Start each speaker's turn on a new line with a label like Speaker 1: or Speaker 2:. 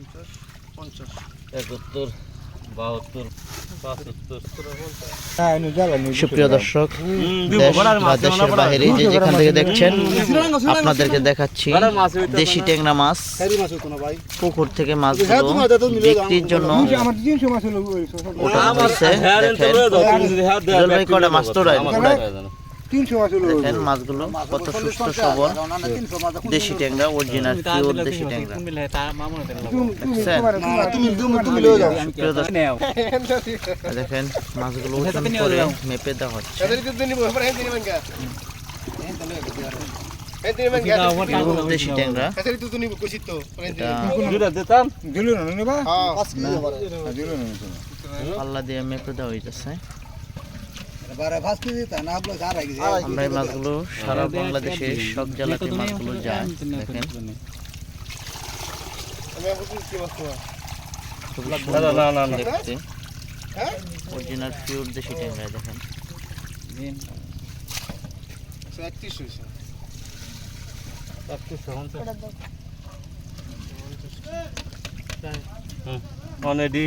Speaker 1: পঞ্চাশ পঞ্চাশ।
Speaker 2: একাত্তর বাহাত্তর
Speaker 3: সুপ্রিয় দর্শক দেশ বা দেশের বাইরে যে যেখান থেকে দেখছেন আপনাদেরকে দেখাচ্ছি দেশি ট্যাংরা মাছ। পুকুর থেকে মাছগুলো বিক্রির জন্য দেখেন। জলপাই কটা মাছ তোড়ায় দেখেন মাছগুলো কত সুস্থ সবল। দেশি ট্যাংরা অরিজিনাল পিওর দেশি ট্যাংরা। দেখছেন? সুপ্রিয় দর্শক দেখেন মাছগুলো ওজন করে মেপে দেওয়া হচ্ছে। দেশি ট্যাংরা। পাল্লা দিয়ে মেপে দেওয়া হইতেছে। আমরা এই মাছগুলো সারা বাংলাদেশে সব জেলাতে মাছগুলো যায় দেখেন। দেখতে। অরিজিনাল পিওর দেশি ট্যাংরা দেখেন।
Speaker 2: অনেডি